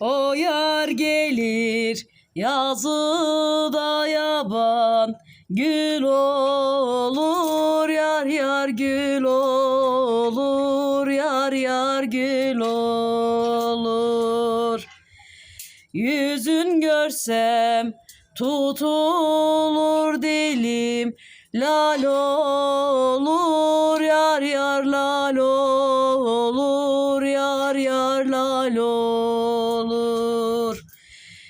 O yar gelir yazıda yaban. Gül olur yar yar gül olur Yar yar gül olur. Yüzün görsem tutulur dilim. Lal olur yar yar lal olur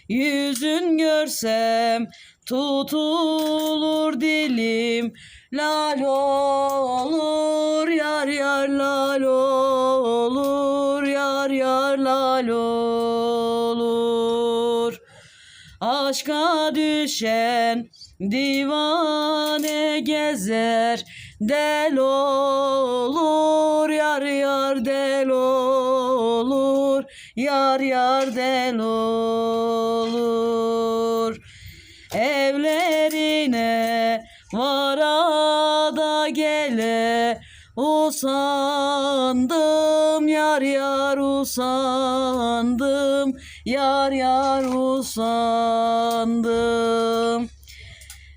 Yüzün görsem tutulur dilim. Lal olur yar yar lal olur Yar yar lal olur. Aşka düşen divane gezer Del olur yar yar del olur Yar yar del olur. Evlerine varada gele Usandım. Yar yar usandım. Yar yar usandım.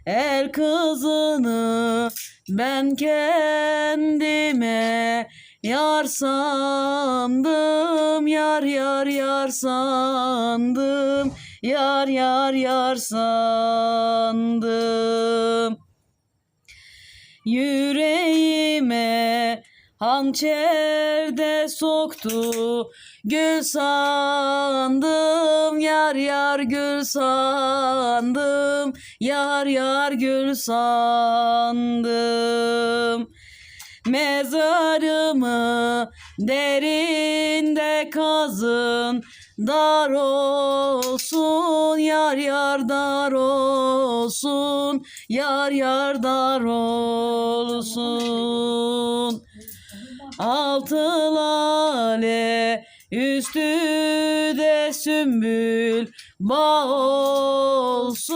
El kızını ben kendime yar sandım Yar yar yar sandım. Yar yar yar sandım. Yüreğime hançer de soktu. Gül sandım yar yar gül sandım. Yar yar gül sandım Mezarımı derinde kazın Dar olsun yar yar dar olsun Yar yar dar olsun. Altı lale üstü de sümbül Bağ olsun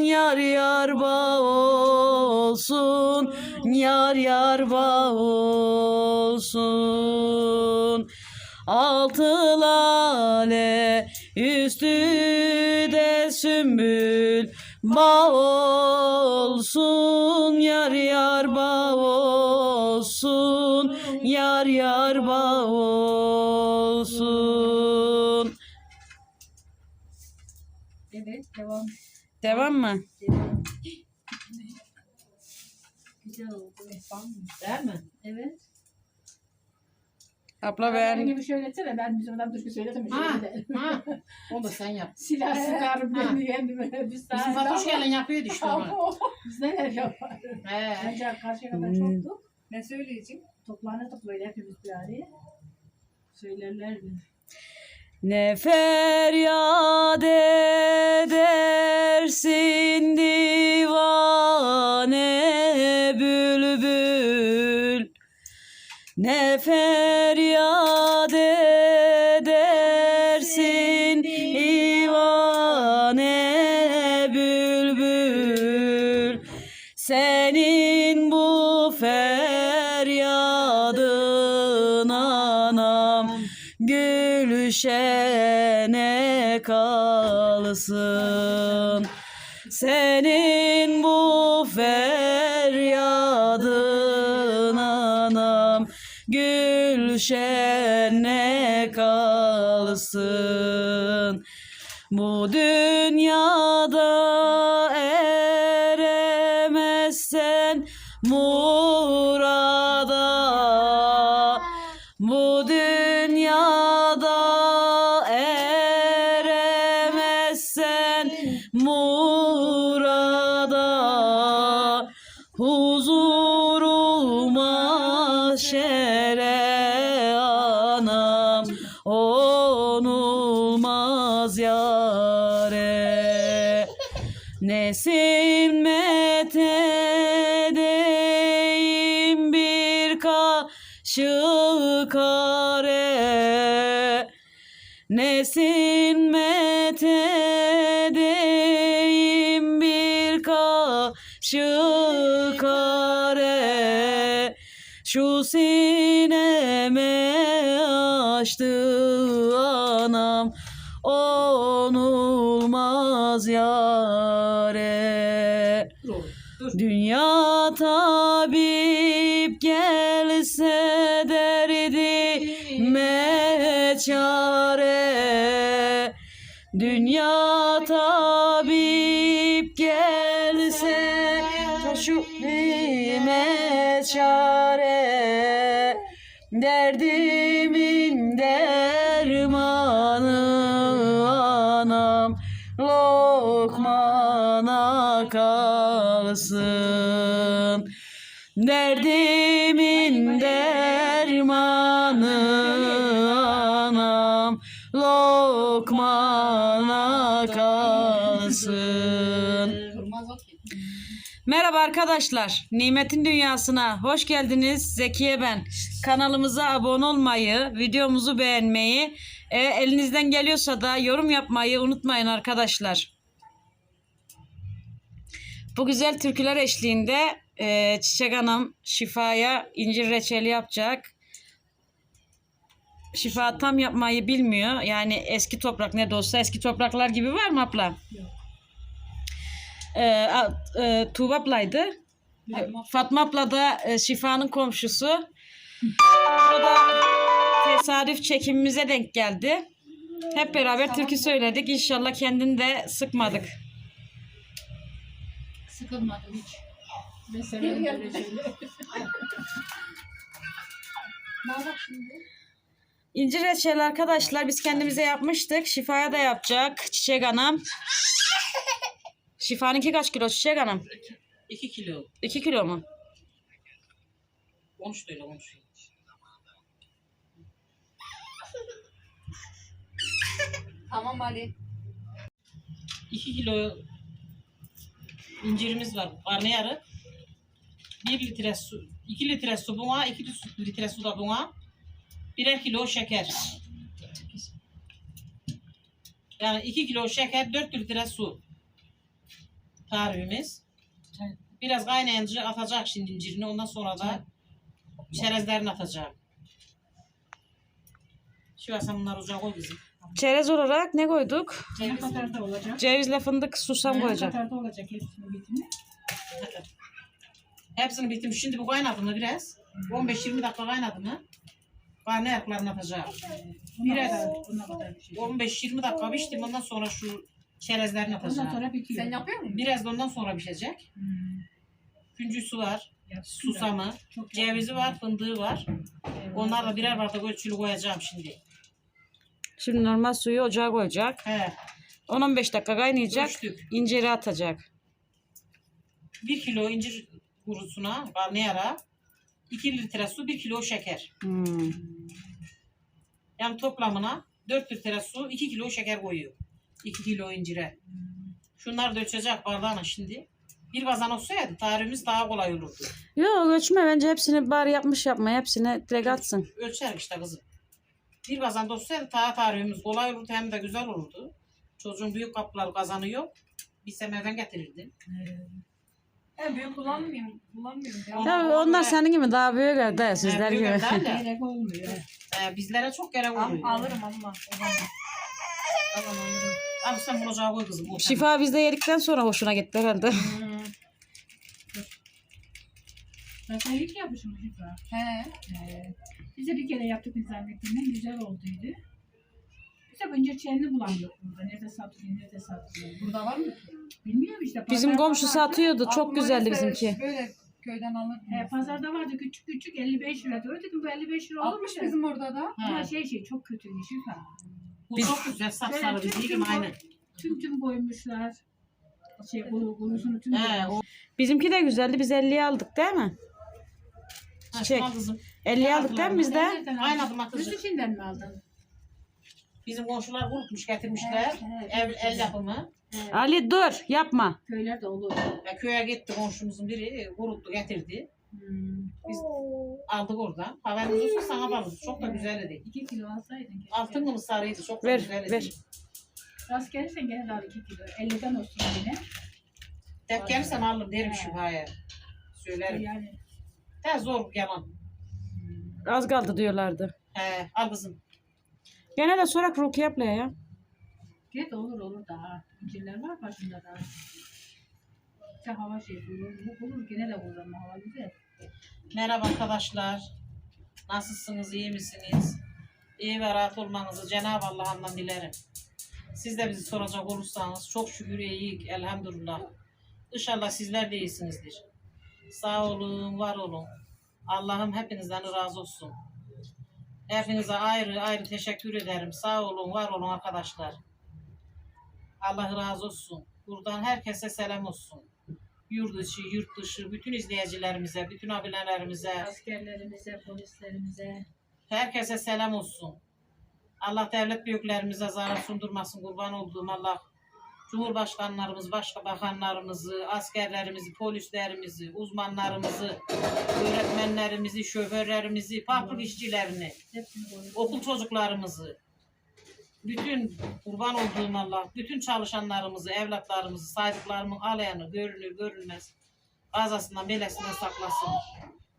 yar yar bağ olsun Yar yar bağ olsun Altı lale üstü de sümbül Bağ olsun yar yar bağ olsun Yar yar bağ olsun Evet devam. Devam mı? Devam. Güzel oldu. Değil mi? Evet. Abla Ben ben gibi söylesene ben bizim adam türkü söyledim. Ha, Şöyle. ha. Onu da sen yap. Silah sıkarım Ha. ben kendime. Biz Bizim Fatoş gelin yapıyordu işte onu. Biz neler yaparız. He. Önce karşıya kadar Hmm. çoktuk. Ne söyleyeceğim? Toplanırdık böyle hepimiz bir araya. Söylerlerdi. ne feryat edersin divane Ne feryat edersin divane bülbül. Senin bu feryadın anam Gülşene kalsın. Senin Gülşene kalsın? Bu dünyada eremezsen murada yare Nesin metedeyim bir kaşık kare Nesin metedeyim bir kaşık kare Şu sineme açtı ana anam Onulmaz yare. Dur. Dünya tabip gelse derdime çare Dünya tabip gelse dime çare Derdimin dermanı kalsın Derdimin dermanı anam Lokmana kalsın. Merhaba arkadaşlar. Nimetin Dünyası'na hoş geldiniz. Zekiye ben. Kanalımıza abone olmayı, videomuzu beğenmeyi, e, elinizden geliyorsa da yorum yapmayı unutmayın arkadaşlar. Bu güzel türküler eşliğinde e, Çiçek Hanım Şifa'ya incir reçeli yapacak. Şifa tam yapmayı bilmiyor. Yani eski toprak ne de olsa eski topraklar gibi var mı abla? Yok. A- e, Tuğba ablaydı. Yok. Fatma abla da e, Şifa'nın komşusu. O da tesadüf çekimimize denk geldi. Hep beraber türkü söyledik. İnşallah kendini de sıkmadık. Sıkılmadım hiç. Ben severim böyle şeyleri. İncir reçeli arkadaşlar biz kendimize yapmıştık. Şifaya da yapacak Çiçek Hanım. Şifa'nınki kaç kilo Çiçek Hanım? 2 kilo. 2 kilo mu? Konuş da öyle konuş. Tamam Ali. 2 kilo incirimiz var. Karnıyarı. 1 litre su, 2 litre su buna, 2 litre su da buna. Birer kilo şeker. Yani 2 kilo şeker, 4 litre su. Tarifimiz. Biraz kaynayınca atacak şimdi incirini. Ondan sonra da çerezlerini atacak. Şu an sen bunları ocağa koy kızım. Çerez olarak ne koyduk? Ne kadar da olacak? Cevizle fındık susam Ne koyacak. kadar da olacak hepsinin bitimi? Hepsini bitirmiş. Şimdi bu kaynadı mı biraz? 15-20 dakika kaynadı mı? Kaynayaklarını atacağım. Buna Biraz. kadar, buna kadar bir şey. 15-20 dakika pişti. Ondan sonra şu çerezlerini Ondan atacağım. sonra bitiyor. Sen yapıyor musun? Biraz da ondan sonra pişecek. Hmm. Küncüsü var, susamı, Çok cevizi var, fındığı var. Onlarla birer bardak ölçülü koyacağım şimdi. Şimdi normal suyu ocağa koyacak. He, 10-15 dakika kaynayacak. ölçtük. İnciri atacak. 1 kilo incir kurusuna, karnıyara, 2 litre su, 1 kilo şeker. Hmm. Yani toplamına 4 litre su, 2 kilo şeker koyuyor. 2 kilo incire. Şunlar da ölçecek bardağına şimdi. Bir kazan olsaydı tarifimiz daha kolay olurdu. Yok ölçme bence hepsini bari yapmış yapma. Hepsini direkt atsın. Ölçer işte kızım. Bir kazan da olsaydı daha tarifimiz kolay olurdu hem de güzel olurdu. Çocuğun büyük kapları kazanı yok. Bir semerden getirirdim. He büyük. Kullanmıyorum. Ya. Ona- Tabii ona onlar göre- senin gibi daha büyük evde sizler büyük gibi. evde de, Gerek olmuyor. e, bizlere çok gerek Al, oluyor. alırım zaman. Tamam alırım. Al sen bunu ocağa koy kızım. Şifa bizde yedikten sonra hoşuna gitti herhalde. Hmm. Ben sana ilk yapmışım Şifa. He. Ee, biz de bir kere yaptık nizamettinle güzel olduydu. Biz de önce çelini bulamıyorduk burada. Nerede satılıyor, nerede satılıyor. Burada var mı? Bilmiyorum işte. Bizim pazarda komşu vardı. satıyordu. Çok Aklıma güzeldi bizimki. Böyle köyden alırdım. He, pazarda vardı küçük küçük 55 lira. Öyle dedim bu 55 lira olur mu? Bizim orada da. Ama şey şey çok kötüydü Şifa. bu çok güzel sapsarı biz tüm değilim koy- Tüm tüm koymuşlar. Şey kuru, kurusunu tüm He, koymuşlar. o, Bizimki de güzeldi. Biz 50'ye aldık değil mi? Çiçek. kızım. 50'ye aldık değil mi biz de? Nereden aldın? Aynı adım atacak. Düz içinden mi aldın? Bizim komşular kurutmuş getirmişler. Evet, Ev, evet. el yapımı. Ali dur yapma. Köylerde olur. Ya köye gitti komşumuzun biri kuruttu getirdi. Hmm. Biz aldık oradan. Haberimiz olsun sana varız. Çok da güzeldi. 2 kilo alsaydın. keşke. Altın mı sarıydı çok da Ver, güzeldi. ver. Rast gelirsen gene de al 2 kilo. 50'den olsun yine. Tek gelirsen alırım derim şifaya. Söylerim. Yani De zor yalan. Az kaldı diyorlardı. He, al kızım. Gene de sorak Rukiye ablaya ya. Git olur olur daha. İncirler var başında daha. İşte hava şey bulur. Bu bulur gene de bulur ama hava güzel. Merhaba arkadaşlar. Nasılsınız? iyi misiniz? İyi ve rahat olmanızı Cenab-ı Allah'ından dilerim. Siz de bizi soracak olursanız çok şükür iyiyiz elhamdülillah. İnşallah sizler de iyisinizdir. Sağ olun, var olun. Allah'ım hepinizden razı olsun. Hepinize ayrı ayrı teşekkür ederim. Sağ olun, var olun arkadaşlar. Allah razı olsun. Buradan herkese selam olsun. Yurt içi, yurt dışı, bütün izleyicilerimize, bütün abilerimize, Askerlerimize, polislerimize. herkese selam olsun. Allah devlet büyüklerimize zarar sundurmasın. Kurban olduğum Allah Cumhurbaşkanlarımız, başbakanlarımızı, askerlerimizi, polislerimizi, uzmanlarımızı, öğretmenlerimizi, şoförlerimizi, fabrika işçilerini, okul çocuklarımızı, bütün kurban olduğum Allah, bütün çalışanlarımızı, evlatlarımızı, saydıklarımın alayanı görünür görünmez. Gazasından, belesinden saklasın.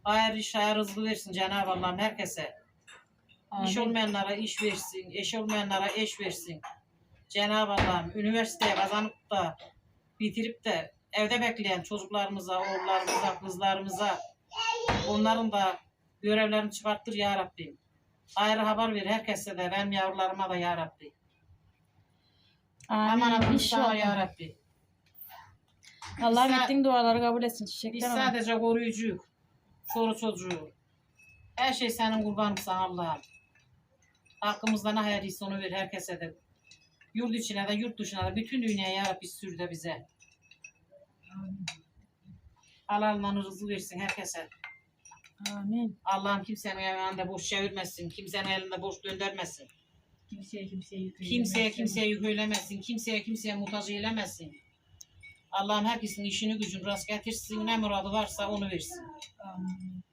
Hayır iş, hayır hızlı versin Cenab-ı Allah'ım herkese. İş Amin. olmayanlara iş versin, eş olmayanlara eş versin. Cenab-ı Allah'ım üniversiteye kazanıp da bitirip de evde bekleyen çocuklarımıza, oğullarımıza, kızlarımıza onların da görevlerini çıkarttır ya Rabbim. Hayır haber ver herkese de benim yavrularıma da ya Rabbi. Amin. Amanatımız sana ya. Rabbi. Allah'ım Biz- ettiğin duaları kabul etsin. Biz Çiçekler ama. sadece koruyucuyuk. Soru çocuğu. Her şey senin kurbanımsın Allah'ım. Hakkımızda ne hayırlıysa onu ver herkese de. Yurt içine de yurt dışına da bütün dünyaya ya Rabbi sür de bize. Halalından rızık versin herkese. Amin. Allah'ım kimsenin elinde boş çevirmesin. Kimsenin elinde boş döndürmesin. Kimseye kimseye yük Kimseye kimseye yük eylemesin. Kimseye kimseye muhtaç eylemesin. Allah'ım herkesin işini gücünü rast getirsin. Ne muradı varsa onu versin. Amin.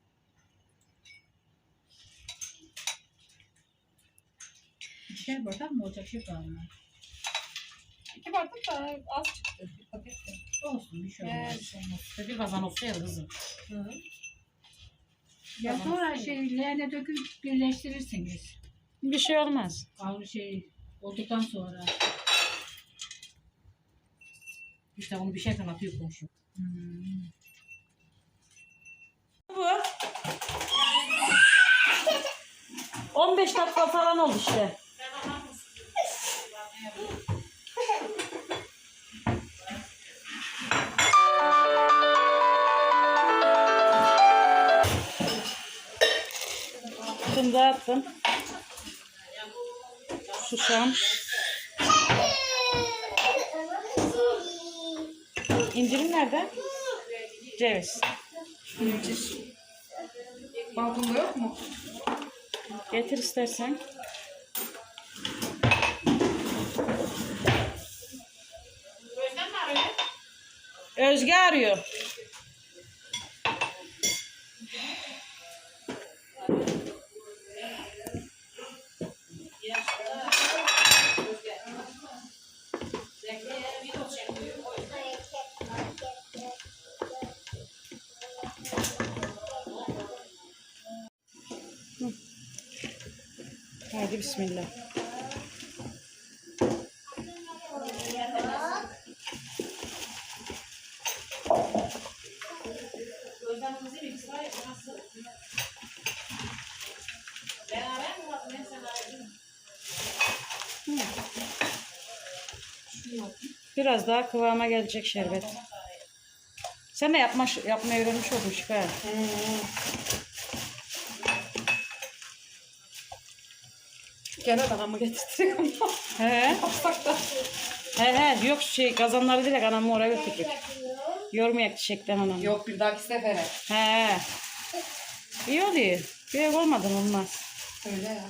İşler burada mı olacak şey var mı? İki bardak da az çıktı. Bir paket de. Olsun bir şey olmaz. bir şey olmaz. İşte bir kazan olsaydı kızım. Hı. Ya Tamam. sonra şey leğene döküp birleştirirsiniz. Bir şey olmaz. Kavru şey olduktan sonra. İşte bunu bir şeyden atıyor komşum. Hmm. Bu. 15 dakika falan oldu işte. Attım. Susam. İncirin nerede? Ceviz. İncir. Balkonda yok mu? Getir istersen. Özge arıyor. Hadi bismillah. Biraz daha kıvama gelecek şerbet. Sen de yapma, yapmayı öğrenmiş oldun Şüphe. Gene daha mı getirttik ama? He. Yapsak da. He he yok şey kazanları direkt anamı oraya götürdük. Yormayak çiçekten anam. Yok bir dahaki sefere. He. İyi oluyor. Büyük olmadan olmaz. Öyle ya.